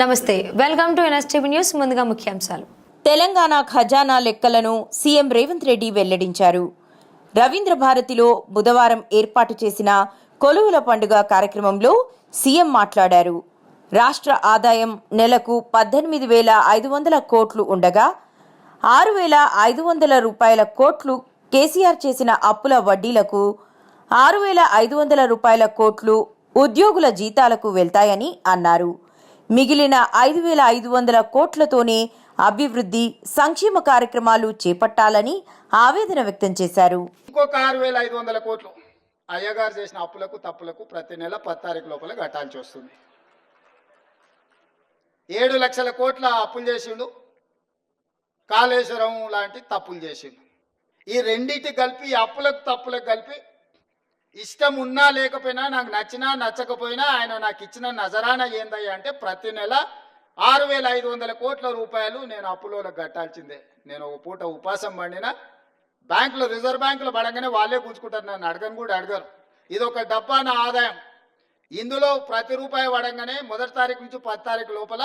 నమస్తే welcome to NSTV news ముందుగా ముఖ్యాంశాలు. తెలంగాణ ఖజానా లెక్కలను సీఎం రేవంత్ రెడ్డి వెల్లడించారు. రవీంద్ర భారతిలో బుధవారం ఏర్పాటు చేసిన కొలువుల పండుగ కార్యక్రమంలో సీఎం మాట్లాడారు. రాష్ట్ర ఆదాయం నెలకు పద్దెనిమిది వేల ఐదు వందల కోట్లు ఉండగా ఆరు వేల ఐదు వందల రూపాయల కోట్లు కేసీఆర్ చేసిన అప్పుల వడ్డీలకు ఆరు వేల ఐదు వందల రూపాయల కోట్లు ఉద్యోగుల జీతాలకు వెళ్తాయని అన్నారు. మిగిలిన ఐదు వేల ఐదు వందల కోట్లతోనే అభివృద్ధి సంక్షేమ కార్యక్రమాలు చేపట్టాలని ఆవేదన వ్యక్తం చేశారు. ఇంకొక ఆరు వేల ఐదు వందల కోట్లు అయ్యగారు చేసిన అప్పులకు తప్పులకు ప్రతి నెల పది తారీఖు లోపల కట్టాల్సి వస్తుంది. ఏడు లక్షల కోట్ల అప్పులు చేసిండు. కాళేశ్వరం లాంటి తప్పులు చేసిండు. ఈ రెండింటి కలిపి అప్పులకు తప్పులకు కలిపి ఇష్టం ఉన్నా లేకపోయినా నాకు నచ్చినా నచ్చకపోయినా ఆయన నాకు ఇచ్చిన నజరానా ఏందయ్యా అంటే ప్రతి నెల ఆరు వేల ఐదు వందల కోట్ల రూపాయలు నేను అప్పులో కట్టాల్సిందే. నేను ఒక పూట ఉపాసం పండిన బ్యాంకులో రిజర్వ్ బ్యాంకులో పడంగానే వాళ్ళే గుంజుకుంటారు నన్ను అడగను కూడా అడగరు. ఇది ఒక డబ్బా నా ఆదాయం. ఇందులో ప్రతి రూపాయి పడంగానే మొదటి తారీఖు నుంచి పది తారీఖు లోపల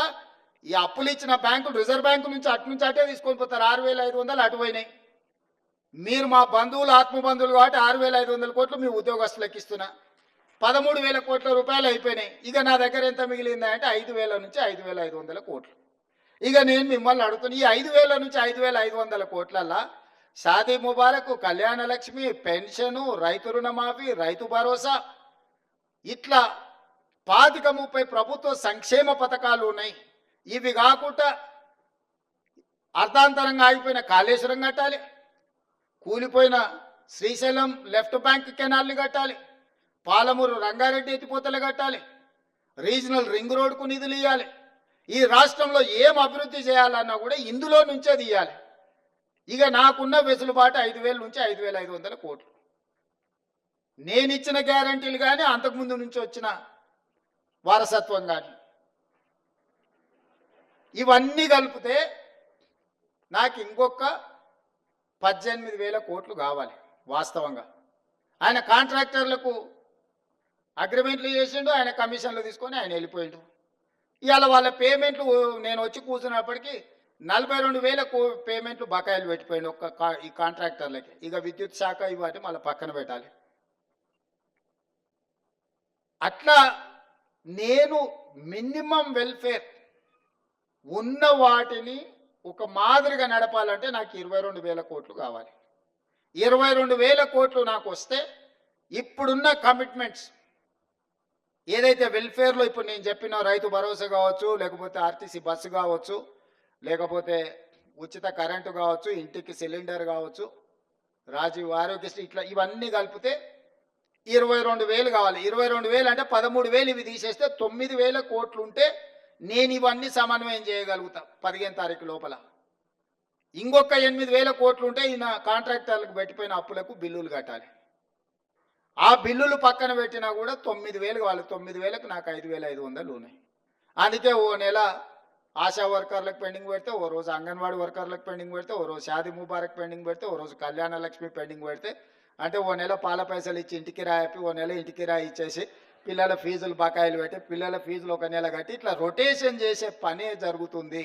ఈ అప్పులు ఇచ్చిన బ్యాంకులు రిజర్వ్ బ్యాంకు నుంచి అటు నుంచి అటే తీసుకొని పోతారు. ఆరు వేల ఐదు వందలు అటు పోయినాయి. మీరు మా బంధువులు ఆత్మబంధువులు కాబట్టి ఆరు వేల ఐదు వందల కోట్లు మీ ఉద్యోగస్తులకు ఇస్తున్నా. పదమూడు వేల కోట్ల రూపాయలు అయిపోయినాయి. ఇక నా దగ్గర ఎంత మిగిలిందా అంటే ఐదు వేల నుంచి ఐదు వేల ఐదు వందల కోట్లు. ఇక నేను మిమ్మల్ని అడుగుతున్నా ఈ ఐదు వేల నుంచి ఐదు వేల ఐదు వందల కోట్లల్లా షాదీ ముబారక్ కళ్యాణ లక్ష్మి పెన్షను రైతు రుణమాఫీ రైతు భరోసా ఇట్లా పాతిక ముప్పై ప్రభుత్వ సంక్షేమ పథకాలు ఉన్నాయి. ఇవి కాకుండా అర్థాంతరంగా ఆగిపోయిన కాళేశ్వరం కట్టాలి. కూలిపోయిన శ్రీశైలం లెఫ్ట్ బ్యాంక్ కెనాల్ని కట్టాలి. పాలమూరు రంగారెడ్డి ఎత్తిపోతలు కట్టాలి. రీజనల్ రింగ్ రోడ్కు నిధులు ఇవ్వాలి ఈ రాష్ట్రంలో ఏం అభివృద్ధి చేయాలన్నా కూడా ఇందులో నుంచే తీయాలి. ఇక నాకున్న వెసులుబాటు ఐదు వేల నుంచి ఐదు వేల ఐదు వందల కోట్లు. నేను ఇచ్చిన గ్యారంటీలు కానీ అంతకుముందు నుంచి వచ్చిన వారసత్వం కానీ. ఇవన్నీ కలిపితే నాకు ఇంకొక పద్దెనిమిది వేల కోట్లు కావాలి వాస్తవంగా. ఆయన కాంట్రాక్టర్లకు అగ్రిమెంట్లు చేసిండు ఆయన కమిషన్లు తీసుకొని ఆయన వెళ్ళిపోయిండు. ఇవాళ వాళ్ళ పేమెంట్లు నేను వచ్చి కూర్చున్నప్పటికీ నలభై రెండు వేల కో- పేమెంట్లు బకాయిలు పెట్టిపోయింది ఒక్క కా- ఈ కాంట్రాక్టర్లకి. ఇక విద్యుత్ శాఖ ఇవాటి మళ్ళీ పక్కన పెట్టాలి. అట్లా నేను మినిమం వెల్ఫేర్ ఉన్న వాటిని ఒక మాదిరిగా నడపాలంటే నాకు ఇరవై రెండు వేల కోట్లు కావాలి. ఇరవై రెండు వేల కోట్లు నాకు వస్తే ఇప్పుడున్న కమిట్మెంట్స్ ఏదైతే వెల్ఫేర్లో ఇప్పుడు నేను చెప్పిన రైతు భరోసా కావచ్చు లేకపోతే ఆర్టీసీ బస్సు కావచ్చు లేకపోతే ఉచిత కరెంటు కావచ్చు ఇంటికి సిలిండర్ కావచ్చు రాజీవ్ ఆరోగ్యశ్రీ ఇట్లా ఇవన్నీ కలిపితే ఇరవై రెండు వేలు కావాలి. ఇరవై రెండు వేలు అంటే పదమూడు వేలు ఇవి తీసేస్తే తొమ్మిది వేల కోట్లు ఉంటే నేను ఇవన్నీ సమన్వయం చేయగలుగుతా పదిహేను తారీఖు లోపల. ఇంకొక ఎనిమిది వేల కోట్లు ఉంటే ఈయన కాంట్రాక్టర్లకు పెట్టిపోయిన అప్పులకు బిల్లులు కట్టాలి. ఆ బిల్లులు పక్కన పెట్టినా కూడా తొమ్మిది వేలు వాళ్ళు తొమ్మిది వేలకు నాకు ఐదు వేల ఐదు వందలు ఉన్నాయి. అందుకే ఓ నెల ఆశా వర్కర్లకు పెండింగ్ పెడితే ఓ రోజు అంగన్వాడీ వర్కర్లకు పెండింగ్ పెడితే ఓ రోజు షాది ముబారక్ పెండింగ్ పెడితే ఓ రోజు కళ్యాణ లక్ష్మి పెండింగ్ పెడితే అంటే ఓ నెల పాల పైసలు ఇచ్చి ఇంటికి రాయపి ఓ నెల ఇంటికి రాయి ఇచ్చేసి పిల్లల ఫీజులు బకాయిలు పెట్టి పిల్లల ఫీజులు ఒక నెల కట్టి ఇట్లా రొటేషన్ చేసే పనే జరుగుతుంది.